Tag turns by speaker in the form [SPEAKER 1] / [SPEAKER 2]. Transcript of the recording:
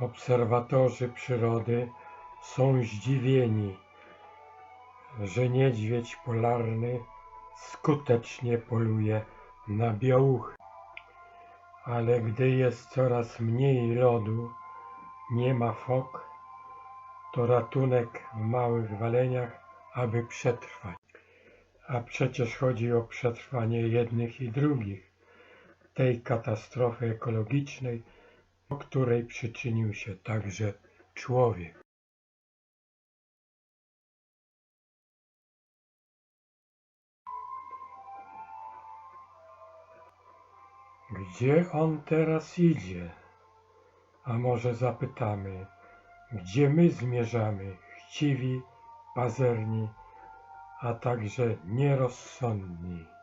[SPEAKER 1] Obserwatorzy przyrody są zdziwieni, że niedźwiedź polarny skutecznie poluje na białuchy. Ale gdy jest coraz mniej lodu, nie ma fok, to ratunek w małych waleniach, aby przetrwać. A przecież chodzi o przetrwanie jednych i drugich, tej katastrofy ekologicznej, o której przyczynił się także człowiek. Gdzie on teraz idzie? A może zapytamy, gdzie my zmierzamy, chciwi, pazerni, a także nierozsądni.